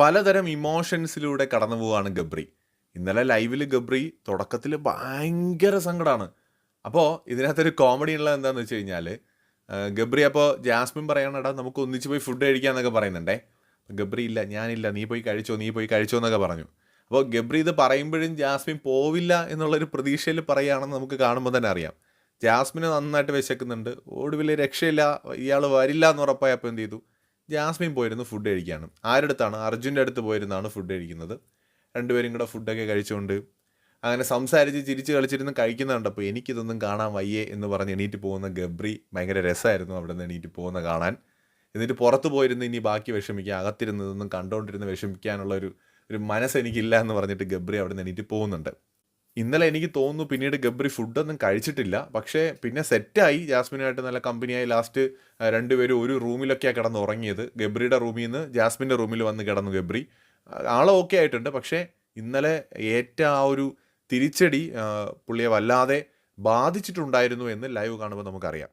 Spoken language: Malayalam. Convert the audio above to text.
പലതരം ഇമോഷൻസിലൂടെ കടന്നു പോവുകയാണ് ഗബ്രി. ഇന്നലെ ലൈവിൽ ഗബ്രി തുടക്കത്തിൽ ഭയങ്കര സങ്കടമാണ് അപ്പോൾ ഇതിനകത്തൊരു കോമഡി ഉള്ളത് എന്താണെന്ന് വെച്ച് കഴിഞ്ഞാൽ ഗബ്രി അപ്പോൾ ജാസ്മിൻ പറയണടാ നമുക്ക് ഒന്നിച്ച് പോയി ഫുഡ് കഴിക്കാമെന്നൊക്കെ പറയുന്നുണ്ടേ. ഗബ്രി ഇല്ല ഞാനില്ല നീ പോയി കഴിച്ചോ നീ പോയി കഴിച്ചോ എന്നൊക്കെ പറഞ്ഞു. അപ്പോൾ ഗബ്രി ഇത് പറയുമ്പോഴും ജാസ്മിൻ പോവില്ല എന്നുള്ളൊരു പ്രതീക്ഷയിൽ പറയുകയാണെന്ന് നമുക്ക് കാണുമ്പോൾ തന്നെ അറിയാം. ജാസ്മിന് നന്നായിട്ട് വിശക്കുന്നുണ്ട്. ഒടുവിൽ രക്ഷയില്ല ഇയാൾ വരില്ല എന്ന് ഉറപ്പായപ്പോൾ എന്ത് ചെയ്തു? ജാസ്മിൻ പോയിരുന്നു ഫുഡ് കഴിക്കുകയാണ് അടുത്താണ് അർജുന്റെ അടുത്ത് പോയിരുന്നാണ് ഫുഡ് കഴിക്കുന്നത്. രണ്ടുപേരും കൂടെ ഫുഡൊക്കെ കഴിച്ചുകൊണ്ട് അങ്ങനെ സംസാരിച്ച് ചിരിച്ച് കളിച്ചിരുന്ന് കഴിക്കുന്നുണ്ട് അപ്പോൾ എനിക്കിതൊന്നും കാണാൻ വയ്യേ എന്ന് പറഞ്ഞ് എണീറ്റ് പോകുന്ന ഗബ്രി ഭയങ്കര രസമായിരുന്നു അവിടെ നിന്ന് എണീറ്റ് പോകുന്ന കാണാൻ. എന്നിട്ട് പുറത്ത് പോയിരുന്ന് ഇനി ബാക്കി വിഷമിക്കുക അകത്തിരുന്നതൊന്നും കണ്ടുകൊണ്ടിരുന്ന് വിഷമിക്കാനുള്ള ഒരു ഒരു മനസ്സെനിക്കില്ല എന്ന് പറഞ്ഞിട്ട് ഗബ്രി അവിടെ നിന്ന് എണീറ്റ് പോകുന്നുണ്ട്. ഇന്നലെ എനിക്ക് തോന്നുന്നു പിന്നീട് ഗബ്രി ഫുഡൊന്നും കഴിച്ചിട്ടില്ല. പക്ഷേ പിന്നെ സെറ്റായി. ജാസ്മിനായിട്ട് നല്ല കമ്പനിയായി. ലാസ്റ്റ് രണ്ടുപേരും ഒരു റൂമിലൊക്കെയാണ് കിടന്ന് ഉറങ്ങിയത് ഗബ്രിയുടെ റൂമിൽ നിന്ന് ജാസ്മിന്റെ റൂമിൽ വന്ന് കിടന്നു ഗബ്രി. ആളെ ഓക്കെ ആയിട്ടുണ്ട്. പക്ഷേ ഇന്നലെ ഏറ്റ ആ ഒരു തിരിച്ചടി പുള്ളിയെ വല്ലാതെ ബാധിച്ചിട്ടുണ്ടായിരുന്നു എന്ന് ലൈവ് കാണുമ്പോൾ നമുക്കറിയാം.